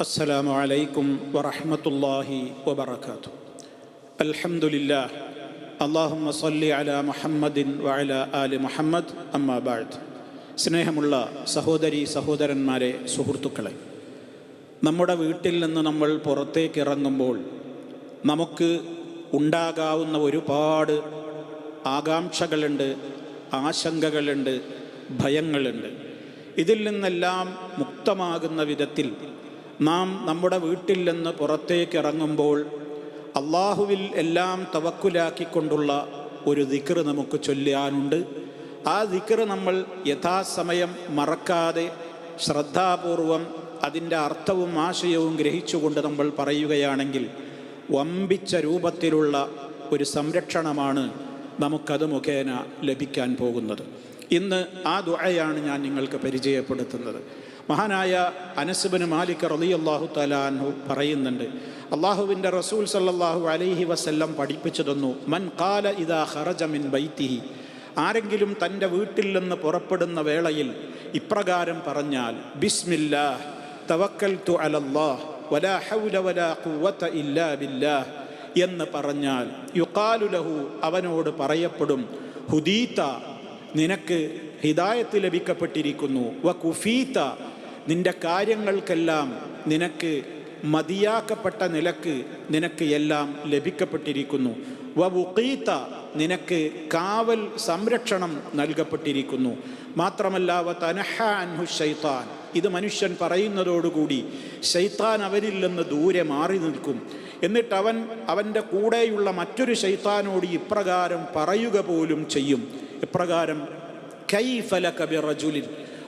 السلام عليكم ورحمة الله وبركاته الحمد لله اللهم صل على محمد وعلى آل محمد أما بعد സ്നേഹമുള്ള സഹോദരി സഹോദരന്മാരെ സുഹൃത്തുക്കളെ നമ്മുടെ വീട്ടിൽ നിന്ന് നമ്മൾ പുറത്തേക്ക് ഇറങ്ങുമ്പോൾ നമുക്ക് ഉണ്ടാകാവുന്ന ഒരുപാട് ആകാംക്ഷകളുണ്ട് ആശങ്കകളുണ്ട് ഭയങ്ങളുണ്ട് ഇതിൽ നിന്നെല്ലാം മുക്തമാകുന്ന വിധത്തിൽ നാം നമ്മുടെ വീട്ടിൽ നിന്ന് പുറത്തേക്ക് ഇറങ്ങുമ്പോൾ അള്ളാഹുവിൽ എല്ലാം തവക്കുലാക്കിക്കൊണ്ടുള്ള ഒരു ദിക്ർ നമുക്ക് ചൊല്ലാനുണ്ട് ആ ദിക്ർ നമ്മൾ യഥാസമയം മറക്കാതെ ശ്രദ്ധാപൂർവം അതിന്റെ അർത്ഥവും ആശയവും ഗ്രഹിച്ചുകൊണ്ട് നമ്മൾ പറയുകയാണെങ്കിൽ വമ്പിച്ച രൂപത്തിലുള്ള ഒരു സംരക്ഷണമാണ് നമുക്കത് മുഖേന ലഭിക്കാൻ പോകുന്നത്. ഇന്ന് ആ ദുഴയാണ് ഞാൻ നിങ്ങൾക്ക് പരിചയപ്പെടുത്തുന്നത്. മഹാനായ അനസുബിന് മാലിക് റളിയല്ലാഹു തലാൻഹു പറയുന്നുണ്ട് അള്ളാഹുവിന്റെ റസൂൽ സല്ലാഹു അലൈഹി വസല്ലം പഠിപ്പിച്ചു തന്നു മൻ കാല ഇതാ ഖറജ മിൻ ബൈത്തിഹി ആരെങ്കിലും തന്റെ വീട്ടിൽ നിന്ന് പുറപ്പെടുന്ന വേളയിൽ ഇപ്രകാരം പറഞ്ഞാൽ ബിസ്മില്ലാ തവക്കൽതു അലല്ലാഹ് വലാ ഹൗല വലാ ഖുവത ഇല്ലാ ബില്ലാഹ് എന്ന് പറഞ്ഞാൽ യുക്കാലുലഹു അവനോട് പറയപ്പെടും ഹുദീത്ത നിനക്ക് ഹിദായത്ത് ലഭിക്കപ്പെട്ടിരിക്കുന്നു വ കുഫീത്ത നിന്റെ കാര്യങ്ങൾക്കെല്ലാം നിനക്ക് മതിയാക്കപ്പെട്ട നിലയ്ക്ക് നിനക്ക് എല്ലാം ലഭിക്കപ്പെട്ടിരിക്കുന്നു. വ വുഖീത്ത നിനക്ക് കാവൽ സംരക്ഷണം നൽകപ്പെട്ടിരിക്കുന്നു. മാത്രമല്ല വ തനഹ അൻഹു ഷൈത്താൻ ഇത് മനുഷ്യൻ പറയുന്നതോടുകൂടി ശൈത്താൻ അവരിൽ നിന്ന് ദൂരെ മാറി നിൽക്കും. എന്നിട്ട് അവൻ അവന്റെ കൂടെയുള്ള മറ്റൊരു ശൈത്താനോട് ഇപ്രകാരം പറയുക പോലും ചെയ്യും. ഇപ്രകാരം കൈഫല കബിറജുലിൻ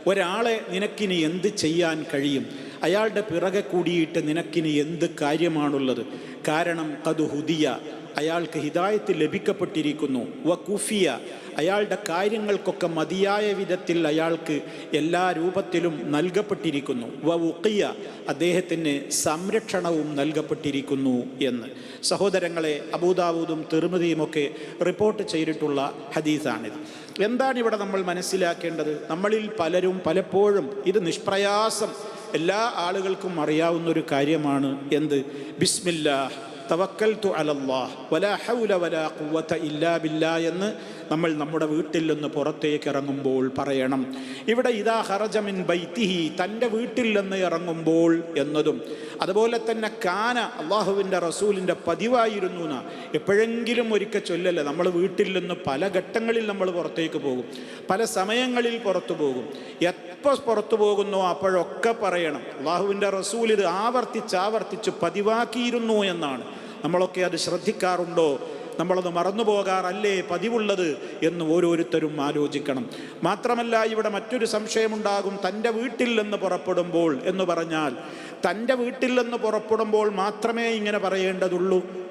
ഒരാളെ നിനക്കിനി എന്ത് ചെയ്യാൻ കഴിയും? അയാളുടെ പിറകെ കൂടിയിട്ട് നിനക്കിനി എന്ത് കാര്യമാണുള്ളത്? കാരണം കതു ഹുദിയ. അയാൾക്ക് ഹിദായത്ത് ലഭിക്കപ്പെട്ടിരിക്കുന്നു. വ കുഫിയ. അയാളുടെ കാര്യങ്ങൾക്കൊക്കെ മതിയായ വിധത്തിൽ അയാൾക്ക് എല്ലാ രൂപത്തിലും നൽകപ്പെട്ടിരിക്കുന്നു. വ ഉക്കിയ അദ്ദേഹത്തിന് സംരക്ഷണവും നൽകപ്പെട്ടിരിക്കുന്നു എന്ന്. സഹോദരങ്ങളെ അബൂദാവൂദും തിരുമതിയുമൊക്കെ റിപ്പോർട്ട് ചെയ്തിട്ടുള്ള ഹദീസാണിത്. എന്താണ് ഇവിടെ നമ്മൾ മനസ്സിലാക്കേണ്ടത്? നമ്മളിൽ പലരും പലപ്പോഴും ഇത് നിഷ്പ്രയാസം എല്ലാ ആളുകൾക്കും അറിയാവുന്ന ഒരു കാര്യമാണ് എന്ത്? ബിസ്മില്ലാ തവക്കൽത്തു അലല്ലാഹ് വലാ ഹൗല വലാ ഖുവത ഇല്ലാ ബില്ലാ എന്ന് നമ്മൾ നമ്മുടെ വീട്ടിൽ നിന്ന് പുറത്തേക്ക് ഇറങ്ങുമ്പോൾ പറയണം. ഇവിടെ ഇതാ ഹറജമിൻ ബൈത്തിഹി തന്റെ വീട്ടിൽ നിന്ന് ഇറങ്ങുമ്പോൾ എന്നതും. അതുപോലെ തന്നെ കാന അള്ളാഹുവിന്റെ റസൂലിന്റെ പതിവായിരുന്നു എന്നാ എപ്പോഴെങ്കിലും ഒരിക്കൽ ചൊല്ലല്ല നമ്മൾ വീട്ടിൽ നിന്ന് പല ഘട്ടങ്ങളിൽ നമ്മൾ പുറത്തേക്ക് പോകും. പല സമയങ്ങളിൽ പുറത്തു പോകും. എപ്പോൾ പുറത്തു പോകുന്നു അപ്പോഴൊക്കെ പറയണം. അള്ളാഹുവിന്റെ റസൂൽ ഇത് ആവർത്തിച്ച് ആവർത്തിച്ച് പതിവാക്കിയിരുന്നു എന്നാണ്. നമ്മളൊക്കെ അത് ശ്രദ്ധിക്കാറുണ്ടോ? നമ്മളത് മറന്നു പോകാറല്ലേ പതിവുള്ളത് എന്ന് ഓരോരുത്തരും ആലോചിക്കണം. മാത്രമല്ല ഇവിടെ മറ്റൊരു സംശയമുണ്ടാകും. തന്റെ വീട്ടിൽ നിന്ന് പുറപ്പെടുമ്പോൾ എന്ന് പറഞ്ഞാൽ തന്റെ വീട്ടിൽ നിന്ന് പുറപ്പെടുമ്പോൾ മാത്രമേ ഇങ്ങനെ പറയേണ്ടതുള്ളൂ.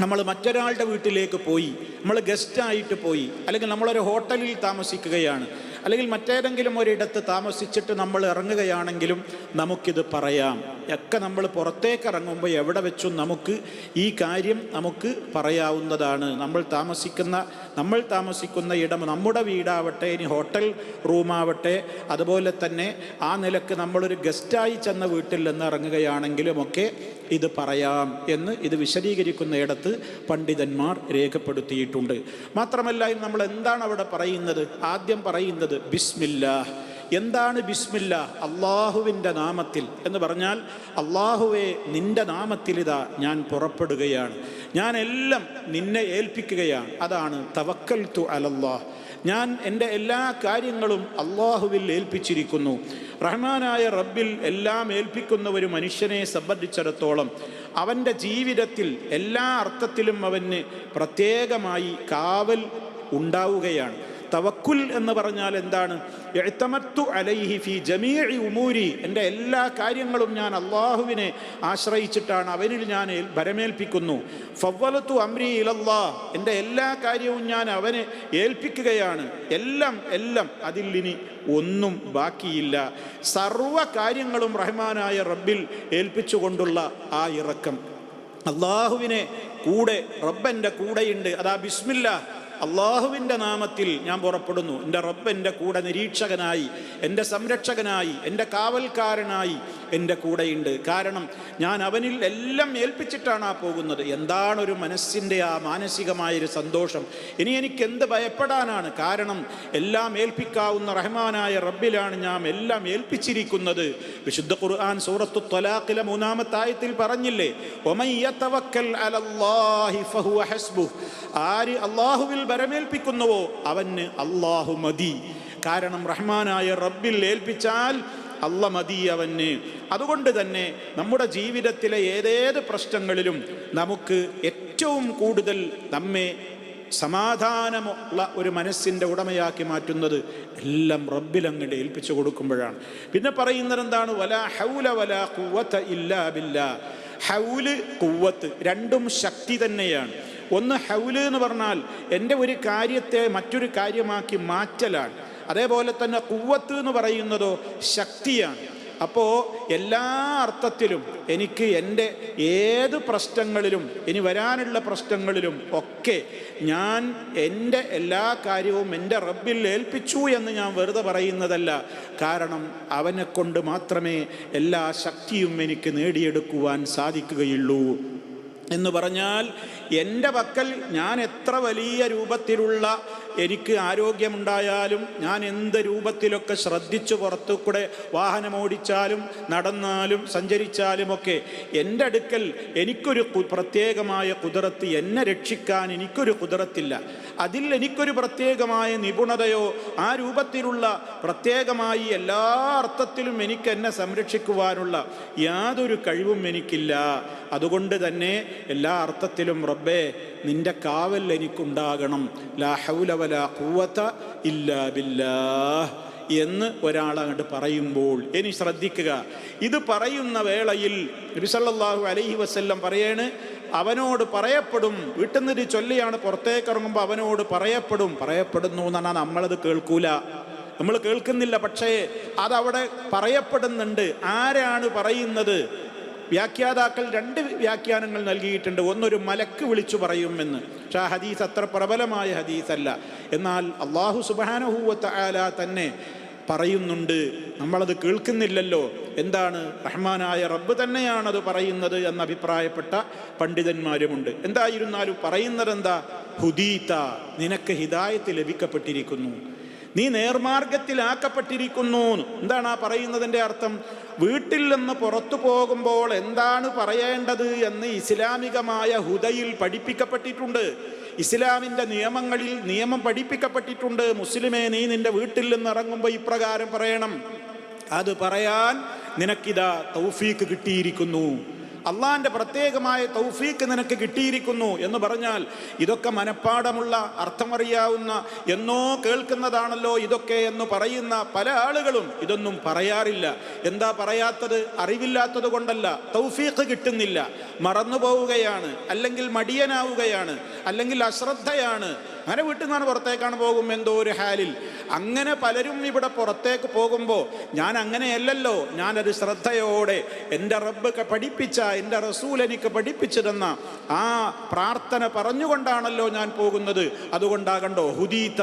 നമ്മൾ മറ്റൊരാളുടെ വീട്ടിലേക്ക് പോയി നമ്മൾ ഗസ്റ്റായിട്ട് പോയി അല്ലെങ്കിൽ നമ്മളൊരു ഹോട്ടലിൽ താമസിക്കുകയാണ് അല്ലെങ്കിൽ മറ്റേതെങ്കിലും ഒരിടത്ത് താമസിച്ചിട്ട് നമ്മൾ ഇറങ്ങുകയാണെങ്കിലും നമുക്കിത് പറയാം. ഒക്കെ നമ്മൾ പുറത്തേക്ക് ഇറങ്ങുമ്പോൾ എവിടെ വെച്ചും നമുക്ക് ഈ കാര്യം നമുക്ക് പറയാവുന്നതാണ്. നമ്മൾ താമസിക്കുന്ന നമ്മൾ താമസിക്കുന്ന ഇടം നമ്മുടെ വീടാവട്ടെ ഇനി ഹോട്ടൽ റൂമാവട്ടെ അതുപോലെ തന്നെ ആ നിലയ്ക്ക് നമ്മളൊരു ഗസ്റ്റായി ചെന്ന വീട്ടിൽ നിന്ന് ഇറങ്ങുകയാണെങ്കിലും ഒക്കെ ഇത് പറയാം എന്ന് ഇത് വിശദീകരിക്കുന്നിടത്ത് പണ്ഡിതന്മാർ രേഖപ്പെടുത്തിയിട്ടുണ്ട്. മാത്രമല്ല നമ്മൾ എന്താണ് അവിടെ പറയുന്നത്? ആദ്യം പറയുന്നത് ബിസ്മില്ലാ എന്താണ് ബിസ്മില്ല? അള്ളാഹുവിന്റെ നാമത്തിൽ. എന്ന് പറഞ്ഞാൽ അള്ളാഹുവെ നിന്റെ നാമത്തിൽ ഇതാ ഞാൻ പുറപ്പെടുകയാണ്. ഞാൻ എല്ലാം നിന്നെ ഏൽപ്പിക്കുകയാണ്. അതാണ് തവക്കൽ തു അലല്ലാഹ്. ഞാൻ എന്റെ എല്ലാ കാര്യങ്ങളും അള്ളാഹുവിൽ ഏൽപ്പിച്ചിരിക്കുന്നു. റഹ്മാനായ റബ്ബിൽ എല്ലാം ഏൽപ്പിക്കുന്ന ഒരു മനുഷ്യനെ സംബന്ധിച്ചിടത്തോളം അവന്റെ ജീവിതത്തിൽ എല്ലാ അർത്ഥത്തിലും അവന് പ്രത്യേകമായി കാവൽ ഉണ്ടാവുകയാണ്. തവക്കുൽ എന്ന് പറഞ്ഞാൽ എന്താണ്? എഴുത്തമത്തു അലൈഹി ഫി ജമീ ഉമൂരി. എന്റെ എല്ലാ കാര്യങ്ങളും ഞാൻ അള്ളാഹുവിനെ ആശ്രയിച്ചിട്ടാണ് അവനിൽ ഞാൻ ഭരമേൽപ്പിക്കുന്നു. ഫവ്വലത്തു അമ്രി ഇലല്ലാ എന്റെ എല്ലാ കാര്യവും ഞാൻ അവനെ ഏൽപ്പിക്കുകയാണ്. എല്ലാം എല്ലാം അതിൽ ഇനി ഒന്നും ബാക്കിയില്ല. സർവ കാര്യങ്ങളും റഹ്മാനായ റബ്ബിൽ ഏൽപ്പിച്ചുകൊണ്ടുള്ള ആ ഇറക്കം. അള്ളാഹുവിനെ കൂടെ റബ്ബന്റെ കൂടെയുണ്ട്. അതാ ബിസ്മില്ല അള്ളാഹുവിന്റെ നാമത്തിൽ ഞാൻ പുറപ്പെടുന്നു. എന്റെ റബ്ബ് എന്റെ കൂടെ നിരീക്ഷകനായി എന്റെ സംരക്ഷകനായി എന്റെ കാവൽക്കാരനായി എന്റെ കൂടെയുണ്ട്. കാരണം ഞാൻ അവനിൽ എല്ലാം ഏൽപ്പിച്ചിട്ടാണ് ആ പോകുന്നത്. എന്താണ് ഒരു മനസ്സിന്റെ ആ മാനസികമായൊരു സന്തോഷം. ഇനി എനിക്ക് എന്ത് ഭയപ്പെടാനാണ്? കാരണം എല്ലാം ഏൽപ്പിക്കാവുന്ന റഹ്മാനായ റബ്ബിലാണ് ഞാൻ എല്ലാം ഏൽപ്പിച്ചിരിക്കുന്നത്. വിശുദ്ധ ഖുർആൻ സൂറത്തു ത്വലാഖിലെ മൂന്നാമത്തെ ആയത്തിൽ പറഞ്ഞില്ലേ ആര് അള്ളാഹുവിൽ ബരമേൽപ്പിക്കുന്നുവോ അവന് അള്ളാഹു മതി. കാരണം റഹ്മാനായ റബ്ബിൽ ഏൽപ്പിച്ചാൽ അല്ല മതി അവന് അതുകൊണ്ട് തന്നെ നമ്മുടെ ജീവിതത്തിലെ ഏതേത് പ്രശ്നങ്ങളിലും നമുക്ക് ഏറ്റവും കൂടുതൽ നമ്മെ സമാധാനമുള്ള ഒരു മനസ്സിന്റെ ഉടമയാക്കി മാറ്റുന്നത് എല്ലാം റബ്ബിൽ അങ്ങോട്ട് ഏൽപ്പിച്ചു കൊടുക്കുമ്പോഴാണ്. പിന്നെ പറയുന്നത് എന്താണ്? വല ഹൗല വല കുവത്ത ഇല്ലാ ബില്ലാ. ഹൗൽ കുവത്ത് രണ്ടും ശക്തി തന്നെയാണ്. ഒന്ന് ഹൗൽ എന്ന് പറഞ്ഞാൽ എന്റെ ഒരു കാര്യത്തെ മറ്റൊരു കാര്യമാക്കി മാറ്റലാണ്. അതേപോലെ തന്നെ കുവത്ത് എന്ന് പറയുന്നതോ ശക്തിയാണ്. അപ്പോൾ എല്ലാ അർത്ഥത്തിലും എനിക്ക് എന്റെ ഏത് പ്രശ്നങ്ങളിലും ഇനി വരാനുള്ള പ്രശ്നങ്ങളിലും ഒക്കെ ഞാൻ എന്റെ എല്ലാ കാര്യവും എന്റെ റബ്ബിൽ ഏൽപ്പിച്ചു എന്ന് ഞാൻ വെറുതെ പറയുന്നതല്ല. കാരണം അവനെ കൊണ്ട് മാത്രമേ എല്ലാ ശക്തിയും എനിക്ക് നേടിയെടുക്കുവാൻ സാധിക്കുകയുള്ളൂ. എന്ന് പറഞ്ഞാൽ എന്റെ പക്കൽ ഞാൻ എത്ര വലിയ രൂപത്തിലുള്ള എനിക്ക് ആരോഗ്യമുണ്ടായാലും ഞാൻ എന്ത് രൂപത്തിലൊക്കെ ശ്രദ്ധിച്ചു പുറത്തു കൂടെ വാഹനമോടിച്ചാലും നടന്നാലും സഞ്ചരിച്ചാലും ഒക്കെ എന്റെ അടുക്കൽ എനിക്കൊരു പ്രത്യേകമായ കുതിരത്ത് എന്നെ രക്ഷിക്കാൻ എനിക്കൊരു കുതിരത്തില്ല. അതിൽ എനിക്കൊരു പ്രത്യേകമായ നിപുണതയോ ആ രൂപത്തിലുള്ള പ്രത്യേകമായി എല്ലാ അർത്ഥത്തിലും എനിക്ക് എന്നെ സംരക്ഷിക്കുവാനുള്ള യാതൊരു കഴിവും എനിക്കില്ല. അതുകൊണ്ട് തന്നെ എല്ലാ അർത്ഥത്തിലും റബ്ബേ നിന്റെ കാവൽ എനിക്കുണ്ടാകണം. ലാ ഖുവത ഇല്ലാ ബില്ലാഹ് എന്ന് ഒരാൾ അങ്ങോട്ട് പറയുമ്പോൾ ഇനി ശ്രദ്ധിക്കുക. ഇത് പറയുന്ന വേളയിൽ നബി സല്ലല്ലാഹു അലൈഹി വസല്ലം പറയാണ് അവനോട് പറയപ്പെടും. വീട്ടിൽ നിന്ന് ചൊല്ലിയാണ് പുറത്തേക്ക് ഇറങ്ങുമ്പോൾ അവനോട് പറയപ്പെടും. പറയപ്പെടുന്നു എന്ന് പറഞ്ഞാൽ നമ്മളത് കേൾക്കൂല. നമ്മൾ കേൾക്കുന്നില്ല പക്ഷേ അതവിടെ പറയപ്പെടുന്നുണ്ട്. ആരാണ് പറയുന്നത്? വ്യാഖ്യാതാക്കൾ രണ്ട് വ്യാഖ്യാനങ്ങൾ നൽകിയിട്ടുണ്ട്. ഒന്നൊരു മലക്ക് വിളിച്ചു പറയുമെന്ന് പക്ഷെ ആ ഹദീസ് അത്ര പ്രബലമായ ഹദീസല്ല. എന്നാൽ അള്ളാഹു സുബാനഹൂവത്ത ആല തന്നെ പറയുന്നുണ്ട്. നമ്മളത് കേൾക്കുന്നില്ലല്ലോ. എന്താണ്? റഹ്മാനായ റബ്ബ് തന്നെയാണ് അത് പറയുന്നത് എന്ന് അഭിപ്രായപ്പെട്ട പണ്ഡിതന്മാരുമുണ്ട്. എന്തായിരുന്നാലും പറയുന്നതെന്താ? ഹുദീത്ത നിനക്ക് ഹിദായത്ത് ലഭിക്കപ്പെട്ടിരിക്കുന്നു. നീ നേർമാർഗത്തിലാക്കപ്പെട്ടിരിക്കുന്നു എന്താണ് ആ പറയുന്നതിന്റെ അർത്ഥം? വീട്ടിൽ നിന്ന് പുറത്തു പോകുമ്പോൾ എന്താണ് പറയേണ്ടത് എന്ന് ഇസ്ലാമികമായ ഹുദയിൽ പഠിപ്പിക്കപ്പെട്ടിട്ടുണ്ട്. ഇസ്ലാമിന്റെ നിയമങ്ങളിൽ നിയമം പഠിപ്പിക്കപ്പെട്ടിട്ടുണ്ട്. മുസ്ലിമേ നീ നിന്റെ വീട്ടിൽ നിന്ന് ഇറങ്ങുമ്പോൾ ഇപ്രകാരം പറയണം. അത് പറയാൻ നിനക്കിതാ തൗഫീക്ക് കിട്ടിയിരിക്കുന്നു. അള്ളാന്റെ പ്രത്യേകമായ തൗഫീക്ക് നിനക്ക് കിട്ടിയിരിക്കുന്നു എന്ന് പറഞ്ഞാൽ ഇതൊക്കെ മനഃപ്പാടമുള്ള അർത്ഥമറിയാവുന്ന എന്നോ കേൾക്കുന്നതാണല്ലോ ഇതൊക്കെ എന്ന് പറയുന്ന പല ആളുകളും ഇതൊന്നും പറയാറില്ല. എന്താ പറയാത്തത്? അറിവില്ലാത്തത് കൊണ്ടല്ല. തൗഫീഖ് കിട്ടുന്നില്ല. മറന്നു പോവുകയാണ്. അല്ലെങ്കിൽ മടിയനാവുകയാണ്. അല്ലെങ്കിൽ അശ്രദ്ധയാണ്. അങ്ങനെ വീട്ടിൽ നിന്നാണ് പുറത്തേക്കാണ് പോകും എന്തോ ഒരു ഹാലിൽ. അങ്ങനെ പലരും ഇവിടെ പുറത്തേക്ക് പോകുമ്പോൾ ഞാൻ അങ്ങനെയല്ലല്ലോ ഞാനൊരു ശ്രദ്ധയോടെ എന്റെ റബ്ബ് പഠിപ്പിച്ച എന്റെ റസൂൽ എനിക്ക് പഠിപ്പിച്ചിരുന്ന ആ പ്രാർത്ഥന പറഞ്ഞുകൊണ്ടാണല്ലോ ഞാൻ പോകുന്നത്. അതുകൊണ്ടാകണ്ടോ ഹുദീത്ത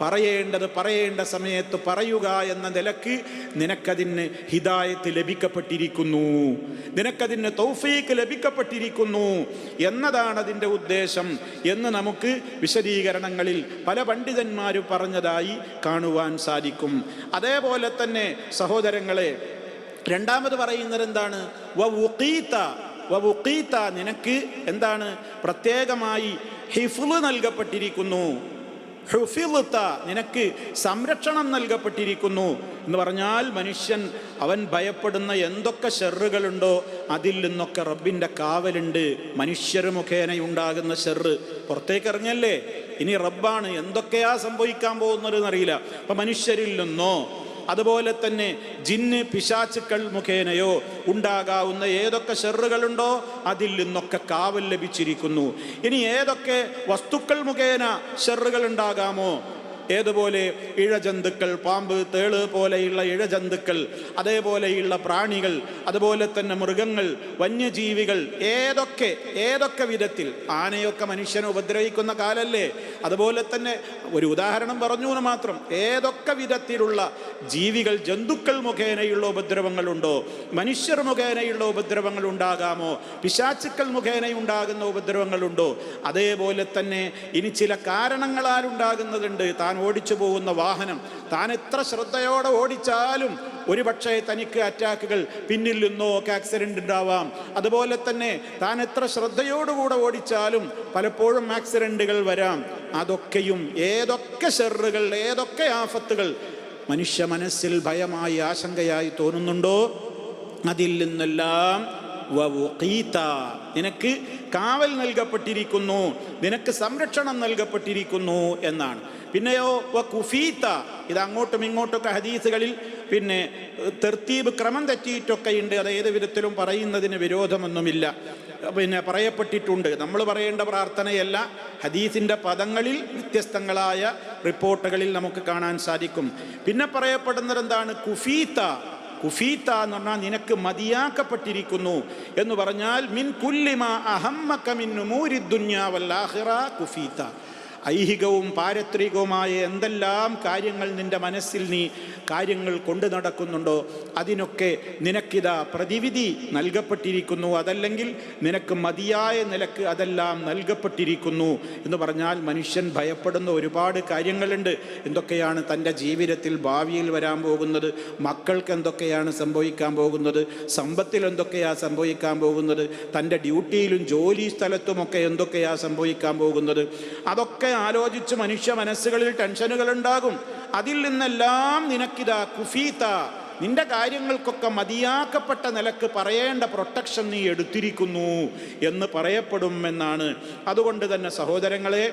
പറയേണ്ടത് പറയേണ്ട സമയത്ത് പറയുക എന്ന നിലയ്ക്ക് നിനക്കതിന് ഹിതായത്ത് ലഭിക്കപ്പെട്ടിരിക്കുന്നു. നിനക്കതിന് തൗഫീക്ക് ലഭിക്കപ്പെട്ടിരിക്കുന്നു എന്നതാണ് അതിന്റെ ഉദ്ദേശം എന്ന് നമുക്ക് വിശദീകരണങ്ങളിൽ പല പണ്ഡിതന്മാരും പറഞ്ഞതായി കാണുവാൻ സാധിക്കും. അതേപോലെ തന്നെ സഹോദരങ്ങളെ രണ്ടാമത് പറയുന്നത് എന്താണ്? നിനക്ക് എന്താണ്? പ്രത്യേകമായി ഹിഫ്ള് നൽകപ്പെട്ടിരിക്കുന്നു. ഹുഫിളുത്ത നിനക്ക് സംരക്ഷണം നൽകപ്പെട്ടിരിക്കുന്നു എന്ന് പറഞ്ഞാൽ മനുഷ്യൻ അവൻ ഭയപ്പെടുന്ന എന്തൊക്കെ ഷെറുകളുണ്ടോ അതിൽ നിന്നൊക്കെ റബ്ബിന്റെ കാവലുണ്ട്. മനുഷ്യർ മുഖേന ഉണ്ടാകുന്ന ഷെറ് പുറത്തേക്ക് ഇറങ്ങല്ലേ ഇനി റബ്ബാണ് എന്തൊക്കെയാ സംഭവിക്കാൻ പോകുന്നത് എന്നറിയില്ല. അപ്പം മനുഷ്യരിൽ നിന്നോ അതുപോലെ തന്നെ ജിന്ന് പിശാച്ചുക്കൾ മുഖേനയോ ഉണ്ടാകാവുന്ന ഏതൊക്കെ ഷെറുകളുണ്ടോ അതിൽ നിന്നൊക്കെ കാവൽ ലഭിച്ചിരിക്കുന്നു. ഇനി ഏതൊക്കെ വസ്തുക്കൾ മുഖേന ഷെറുകൾ ഉണ്ടാകാമോ? ഏതുപോലെ ഇഴജന്തുക്കൾ പാമ്പ് തേൾ പോലെയുള്ള ഇഴജന്തുക്കൾ അതേപോലെയുള്ള പ്രാണികൾ അതുപോലെ തന്നെ മൃഗങ്ങൾ വന്യജീവികൾ ഏതൊക്കെ ഏതൊക്കെ വിധത്തിൽ ആനയൊക്കെ മനുഷ്യനെ ഉപദ്രവിക്കുന്ന കാലല്ലേ? അതുപോലെ തന്നെ ഒരു ഉദാഹരണം പറഞ്ഞു എന്ന് മാത്രം ഏതൊക്കെ വിധത്തിലുള്ള ജീവികൾ ജന്തുക്കൾ മുഖേനയുള്ള ഉപദ്രവങ്ങളുണ്ടോ? മനുഷ്യർ മുഖേനയുള്ള ഉപദ്രവങ്ങൾ ഉണ്ടാകാമോ പിശാച്ചുക്കൾ മുഖേന ഉണ്ടാകുന്ന ഉപദ്രവങ്ങളുണ്ടോ? അതേപോലെ തന്നെ ഇനി ചില കാരണങ്ങളാൽ ഉണ്ടാകുന്നതുണ്ട്. താൻ ഓടിച്ചു പോകുന്ന വാഹനം. താൻ എത്ര ശ്രദ്ധയോടെ ഓടിച്ചാലും ഒരു പക്ഷേ തനിക്ക് അറ്റാക്കുകൾ പിന്നിൽ നിന്നോ ഒക്കെ ആക്സിഡന്റ് ഉണ്ടാവാം. അതുപോലെ തന്നെ താൻ എത്ര ശ്രദ്ധയോടുകൂടെ ഓടിച്ചാലും പലപ്പോഴും ആക്സിഡന്റുകൾ വരാം. അതൊക്കെയും ഏതൊക്കെ ഷെറുകൾ ഏതൊക്കെ ആഫത്തുകൾ മനുഷ്യ മനസ്സിൽ ഭയമായി ആശങ്കയായി തോന്നുന്നുണ്ടോ? അതിൽ നിന്നെല്ലാം. നിനക്ക് കാവൽ നൽകപ്പെട്ടിരിക്കുന്നു. നിനക്ക് സംരക്ഷണം നൽകപ്പെട്ടിരിക്കുന്നു എന്നാണ്. പിന്നെയോ കുഫീത്ത ഇത് അങ്ങോട്ടും ഇങ്ങോട്ടൊക്കെ ഹദീസുകളിൽ പിന്നെ തെർത്തീബ് ക്രമം തെറ്റിയിട്ടൊക്കെ ഉണ്ട് അത് ഏത് വിധത്തിലും പറയുന്നതിന് വിരോധമൊന്നുമില്ല. പിന്നെ പറയപ്പെട്ടിട്ടുണ്ട്. നമ്മൾ പറയേണ്ട പ്രാർത്ഥനയല്ല ഹദീസിന്റെ പദങ്ങളിൽ വ്യത്യസ്തങ്ങളായ റിപ്പോർട്ടുകളിൽ നമുക്ക് കാണാൻ സാധിക്കും. പിന്നെ പറയപ്പെടുന്നത് എന്താണ്? കുഫീത്ത കുഫീത്ത എന്ന് പറഞ്ഞാൽ നിനക്ക് മതിയാക്കപ്പെട്ടിരിക്കുന്നു എന്ന് പറഞ്ഞാൽ മിൻ കുല്ലിമ അഹമ്മക്ക മിൻ കുഫീത്ത ഐഹികവും പാരത്രികവുമായ എന്തെല്ലാം കാര്യങ്ങൾ നിന്റെ മനസ്സിൽ നീ കാര്യങ്ങൾ കൊണ്ടു നടക്കുന്നുണ്ടോ അതിനൊക്കെ നിനക്കിതാ പ്രതിവിധി നൽകപ്പെട്ടിരിക്കുന്നു. അതല്ലെങ്കിൽ നിനക്ക് മതിയായ നിലയ്ക്ക് അതെല്ലാം നൽകപ്പെട്ടിരിക്കുന്നു എന്ന് പറഞ്ഞാൽ മനുഷ്യൻ ഭയപ്പെടുന്ന ഒരുപാട് കാര്യങ്ങളുണ്ട്. എന്തൊക്കെയാണ് തന്റെ ജീവിതത്തിൽ ഭാവിയിൽ വരാൻ പോകുന്നത്? മക്കൾക്ക് എന്തൊക്കെയാണ് സംഭവിക്കാൻ പോകുന്നത്? സമ്പത്തിൽ എന്തൊക്കെയാണ് സംഭവിക്കാൻ പോകുന്നത്? തന്റെ ഡ്യൂട്ടിയിലും ജോലി സ്ഥലത്തുമൊക്കെ എന്തൊക്കെയാണ് സംഭവിക്കാൻ പോകുന്നത്? അതൊക്കെ ആലോചിച്ച് മനുഷ്യ മനസ്സുകളിൽ ടെൻഷനുകൾ ഉണ്ടാകും അതിൽ നിന്നെല്ലാം നിനക്കിതാ കുഫീത്ത നിന്റെ കാര്യങ്ങൾക്കൊക്കെ മതിയാക്കപ്പെട്ട നിലയ്ക്ക് പറയേണ്ട പ്രൊട്ടക്ഷൻ നീ എടുത്തിരിക്കുന്നു എന്ന് പറയപ്പെടും എന്നാണ്. അതുകൊണ്ട് തന്നെ സഹോദരങ്ങളെ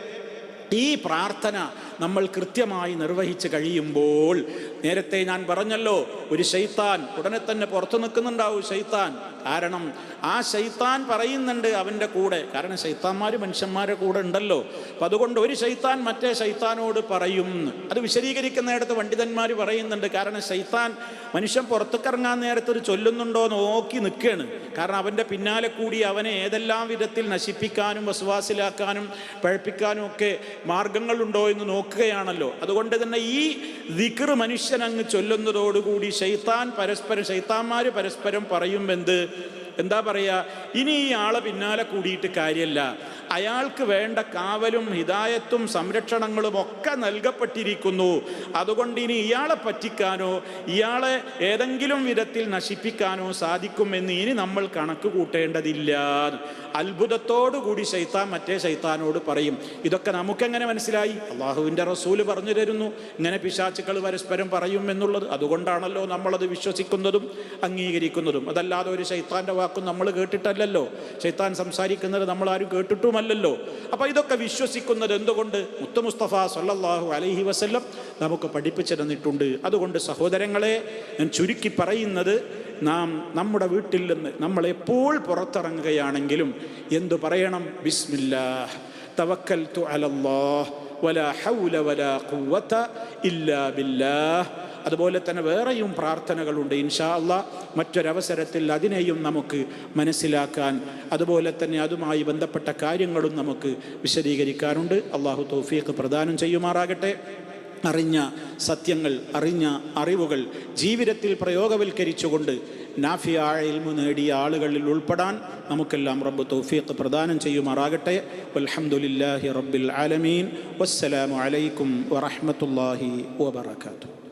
ഈ പ്രാർത്ഥന നമ്മൾ കൃത്യമായി നിർവഹിച്ച് കഴിയുമ്പോൾ നേരത്തെ ഞാൻ പറഞ്ഞല്ലോ ഒരു ശൈത്താൻ ഉടനെ തന്നെ പുറത്തു നിൽക്കുന്നുണ്ടാവും ശൈത്താൻ. കാരണം ആ ശൈത്താൻ പറയുന്നുണ്ട് അവന്റെ കൂടെ. കാരണം ശൈത്താന്മാർ മനുഷ്യന്മാരുടെ കൂടെ ഉണ്ടല്ലോ. അപ്പം അതുകൊണ്ട് ഒരു ശൈത്താൻ മറ്റേ ശൈത്താനോട് പറയും. അത് വിശദീകരിക്കുന്നിടത്ത് പണ്ഡിതന്മാർ പറയുന്നുണ്ട് കാരണം ശൈത്താൻ മനുഷ്യൻ പുറത്തേക്കിറങ്ങാൻ നേരത്തെ ഒരു ചൊല്ലുന്നുണ്ടോ നോക്കി നിൽക്കുകയാണ്. കാരണം അവന്റെ പിന്നാലെ കൂടി അവനെ ഏതെല്ലാം വിധത്തിൽ നശിപ്പിക്കാനും വസുവാസിലാക്കാനും പഴപ്പിക്കാനും ഒക്കെ മാർഗങ്ങളുണ്ടോ എന്ന് നോക്കുകയാണല്ലോ. അതുകൊണ്ട് തന്നെ ഈ ദിക്ർ മനുഷ്യൻ അങ്ങ് ചൊല്ലുന്നതോടുകൂടി ശൈത്താൻ പരസ്പരം ഷെയ്ത്താന്മാർ പരസ്പരം പറയുമെന്ത് എന്താ? പറയുക ഇനി ഈ ആളെ പിന്നാലെ കൂടിയിട്ട് കാര്യമല്ല അയാൾക്ക് വേണ്ട കാവലും ഹിതായത്തും സംരക്ഷണങ്ങളും ഒക്കെ നൽകപ്പെട്ടിരിക്കുന്നു. അതുകൊണ്ട് ഇനി ഇയാളെ പറ്റിക്കാനോ ഇയാളെ ഏതെങ്കിലും വിധത്തിൽ നശിപ്പിക്കാനോ സാധിക്കുമെന്ന് ഇനി നമ്മൾ കണക്ക് കൂട്ടേണ്ടതില്ല. അത്ഭുതത്തോടു കൂടി ശൈത്താൻ മറ്റേ ശൈത്താനോട് പറയും. ഇതൊക്കെ നമുക്കെങ്ങനെ മനസ്സിലായി? അള്ളാഹുവിന്റെ റസൂൽ പറഞ്ഞു തരുന്നു. ഇങ്ങനെ പിശാച്ചുക്കൾ പരസ്പരം പറയും എന്നുള്ളത് അതുകൊണ്ടാണല്ലോ നമ്മളത് വിശ്വസിക്കുന്നതും അംഗീകരിക്കുന്നതും. അതല്ലാതെ ഒരു ശൈത്താന്റെ വാക്കും നമ്മൾ കേട്ടിട്ടല്ലല്ലോ. ശൈത്താൻ സംസാരിക്കുന്നത് നമ്മൾ ആരും കേട്ടിട്ടുമല്ലല്ലോ അപ്പോൾ ഇതൊക്കെ വിശ്വസിക്കുന്നത് എന്തുകൊണ്ട്? ഉത്തമുസ്തഫ സല്ലാഹു അലഹി വസല്ലം നമുക്ക് പഠിപ്പിച്ചു തന്നിട്ടുണ്ട്. അതുകൊണ്ട് സഹോദരങ്ങളെ ഞാൻ ചുരുക്കി പറയുന്നത് നാം നമ്മുടെ വീട്ടിൽ നിന്ന് നമ്മൾ എപ്പോൾ പുറത്തിറങ്ങുകയാണെങ്കിലും എന്തു പറയണം? ബിസ്മില്ലാ അലല്ലാഹ്. ഹൗല ഖുവത ഇല്ലാ ബില്ലാഹ്. അതുപോലെ തന്നെ വേറെയും പ്രാർത്ഥനകളുണ്ട്. ഇൻഷാ അള്ളാ മറ്റൊരവസരത്തിൽ അതിനെയും നമുക്ക് മനസ്സിലാക്കാൻ അതുപോലെ തന്നെ അതുമായി ബന്ധപ്പെട്ട കാര്യങ്ങളും നമുക്ക് വിശദീകരിക്കാനുണ്ട്. അള്ളാഹു തൗഫീഖ് പ്രദാനം ചെയ്യുമാറാകട്ടെ. അറിഞ്ഞ സത്യങ്ങൾ അറിഞ്ഞ അറിവുകൾ ജീവിതത്തിൽ പ്രയോഗവൽക്കരിച്ചുകൊണ്ട് നാഫിയായ ഇൽമു നേടിയ ആളുകളിൽ ഉൾപ്പെടാൻ നമുക്കെല്ലാം റബ്ബ് തൗഫീഖ് പ്രദാനം ചെയ്യുമാറാകട്ടെ. അലഹമുല്ലാഹി റബ്ബിൽ ആലമീൻ. വസ്സലാമു അലൈക്കും വറഹ്മത്തുള്ളാഹി വബറകാതുഹു.